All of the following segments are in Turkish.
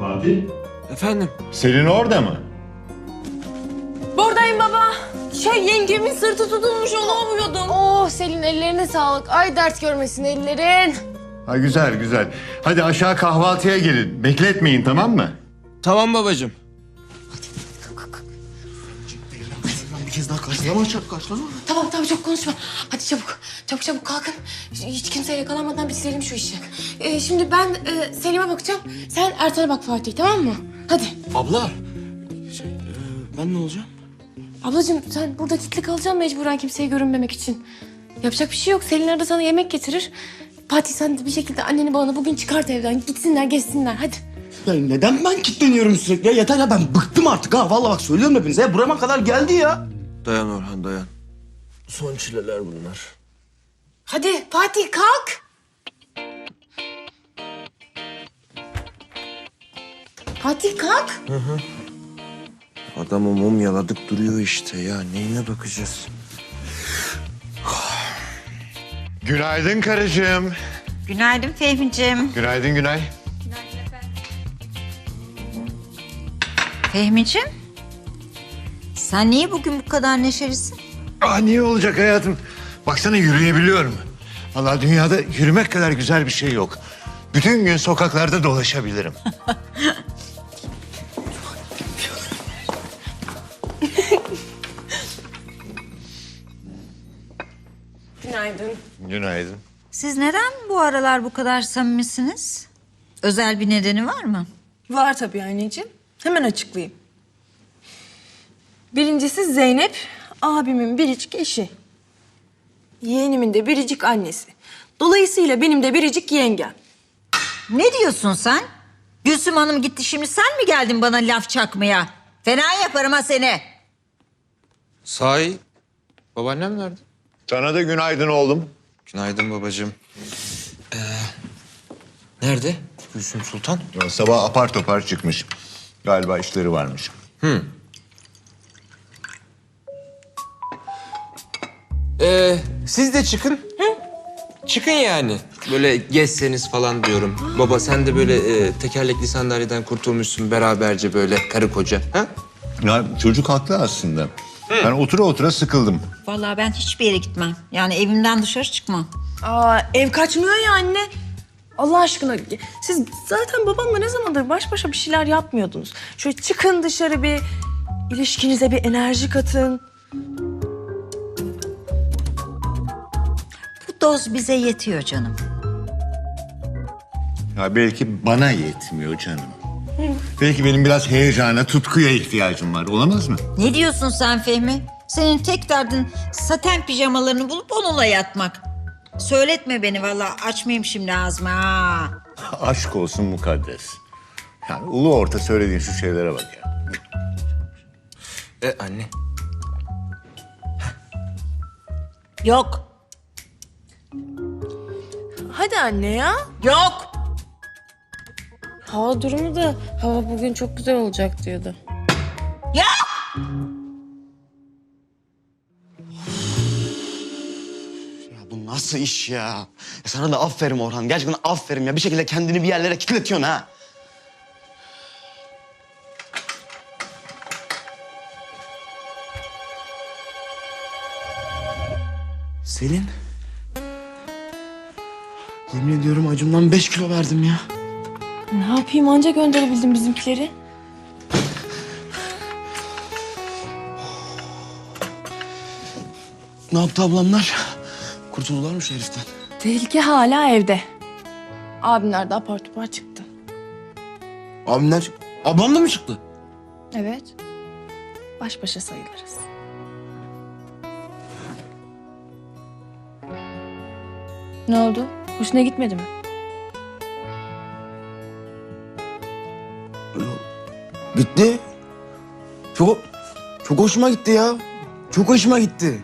Fatih? Efendim? Selin orada mı? Buradayım baba. Şey yengemin sırtı tutulmuş onu ovuyordum. Oh Selin ellerine sağlık. Ay dert görmesin ellerin. Ha güzel güzel. Hadi aşağı kahvaltıya gelin. Bekletmeyin tamam mı? Tamam babacığım. Karşılama çak karşılama. Tamam tamam çok konuşma. Hadi çabuk. Çabuk çabuk kalkın. Hiç kimseye yakalanmadan bitirelim şu işi. Ee, şimdi ben e, Selim'e bakacağım. Sen Ertan'a bak Fatih tamam mı? Hadi. Abla. Şey, e, ben ne olacağım? Ablacığım sen burada kilitli kalacaksın mecburen kimseye görünmemek için. Yapacak bir şey yok. Selin arada sana yemek getirir. Fatih sen de bir şekilde anneni babanı bugün çıkart evden. Gitsinler gezsinler hadi. Ya neden ben kilitleniyorum sürekli ya? Yeter ya ben bıktım artık ha. Vallahi bak söylüyorum hepinize. Ya burama kadar geldi ya. Dayan Orhan dayan. Son çileler bunlar. Hadi Fatih kalk. Fatih kalk. Adamı mumyaladık duruyor işte ya. Neyine bakacağız? Günaydın karıcığım. Günaydın Fehmi'cim. Günaydın Günay. Fehmi'cim. Sen niye bugün bu kadar neşelisin? Ah niye olacak hayatım? Baksana yürüyebiliyorum. Allah dünyada yürümek kadar güzel bir şey yok. Bütün gün sokaklarda dolaşabilirim. Günaydın. Günaydın. Siz neden bu aralar bu kadar samimisiniz? Özel bir nedeni var mı? Var tabii anneciğim. Hemen açıklayayım. Birincisi Zeynep, abimin biricik eşi. Yeğenimin de biricik annesi. Dolayısıyla benim de biricik yengem. Ne diyorsun sen? Gülsüm Hanım gitti şimdi sen mi geldin bana laf çakmaya? Fena yaparım ha seni. Sahi. Babaannem nerede? Sana da günaydın oğlum. Günaydın babacığım. Ee, nerede? Gülsüm Sultan. Ya, sabah apar topar çıkmış. Galiba işleri varmış. Ee, siz de çıkın. Çıkın yani. Böyle gezseniz falan diyorum. Baba sen de böyle e, tekerlekli sandalyeden kurtulmuşsun beraberce böyle karı koca. Ha? Ya çocuk haklı aslında. Ben otura otura sıkıldım. Vallahi ben hiçbir yere gitmem. Yani evimden dışarı çıkmam. Aa, ev kaçmıyor ya anne. Allah aşkına siz zaten babamla ne zamandır baş başa bir şeyler yapmıyordunuz. Şöyle çıkın dışarı bir ilişkinize bir enerji katın. Doz bize yetiyor canım. Ya belki bana yetmiyor canım. Belki benim biraz heyecana, tutkuya ihtiyacım var. Olamaz mı? Ne diyorsun sen Fehmi? Senin tek derdin saten pijamalarını bulup onunla yatmak. Söyletme beni vallahi açmayayım şimdi ağzımı ha. Aşk olsun mukaddes. Yani ulu orta söylediğin şu şeylere bak ya. E anne. Yok. Hadi anne ya. Yok. Hava durumu da hava bugün çok güzel olacak diyordu. Yok. Ya bu nasıl iş ya? ya? Sana da aferin Orhan. Gerçekten aferin ya. Bir şekilde kendini bir yerlere kilitletiyorsun ha. Selin. Yemin ediyorum acımdan beş kilo verdim ya. Ne yapayım anca gönderebildim bizimkileri. Ne yaptı ablamlar? Kurtuldular mı şu heriften? Tehlike hala evde. Abimler de apar topar çıktı. Abimler... Ablam da mı çıktı? Evet. Baş başa sayılırız. Ne oldu? Hoşuna gitmedi mi? Gitti. Çok... Çok hoşuma gitti ya. Çok hoşuma gitti.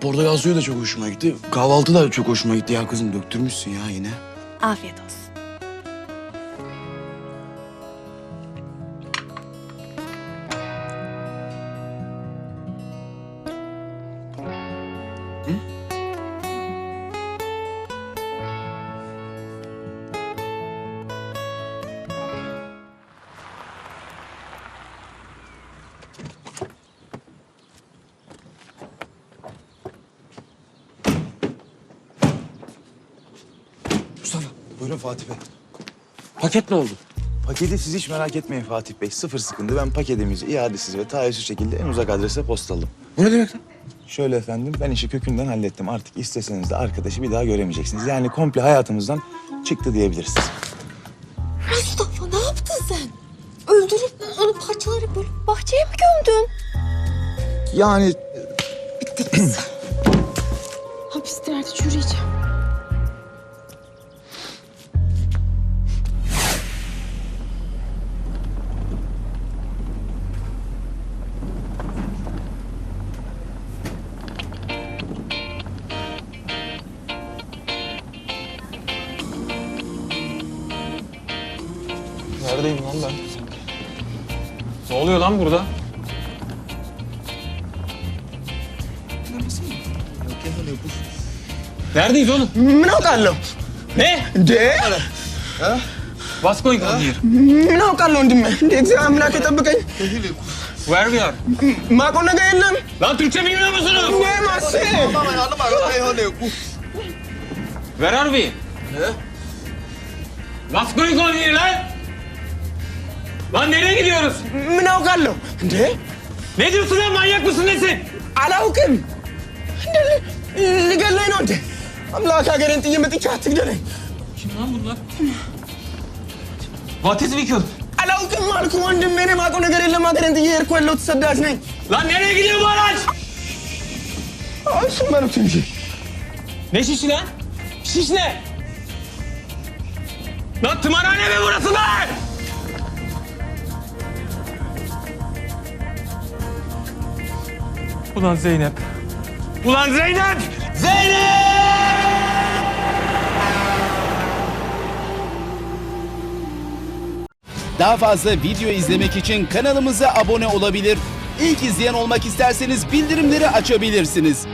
Portakal suyu da çok hoşuma gitti. Kahvaltı da çok hoşuma gitti ya kızım. Döktürmüşsün ya yine. Afiyet olsun. Buyurun Fatih Bey. Paket ne oldu? Paketi siz hiç merak etmeyin Fatih Bey. Sıfır sıkıntı. Ben paketimizi iadesiz ve taahhütsüz şekilde en uzak adrese postaladım. Bu ne demek lan? Şöyle efendim ben işi kökünden hallettim. Artık isteseniz de arkadaşı bir daha göremeyeceksiniz. Yani komple hayatımızdan çıktı diyebiliriz. Mustafa ne yaptın sen? Öldürüp onu parçaları böyle bahçeye mi gömdün? Yani Bittik biz. Hapislerde çürüyeceğim. Ne oluyor lan burada? Neredeyiz oğlum? Minnaw kallo. Ne? De. What's going on here? Minnaw kallo ndimme. De exam la kita bakay. Where we are? Ma ko naga yelam. Lan Türkçe bilmiyor musunuz? Ne masi. Where are we? What's going on here lan? Lan nereye gidiyoruz? Minnaw kallo. De. Ne diyorsun lan manyak mısın nesin? Ala ukem. De. Ligal lay non de. Amla ka garanti yemeti chatik de. Kim lan bunlar? What is vehicle? Ala ukem mal ko onde mene ma ko naga yelam ma garanti yer ko lot sadas nay. Lan nereye gidiyor bu araç? Ay sumaru timji. Ne şişi lan? Şiş ne? Lan tımarhane mi burası lan? Ulan Zeynep. Ulan Zeynep! Zeynep! Daha fazla video izlemek için kanalımıza abone olabilir. İlk izleyen olmak isterseniz bildirimleri açabilirsiniz.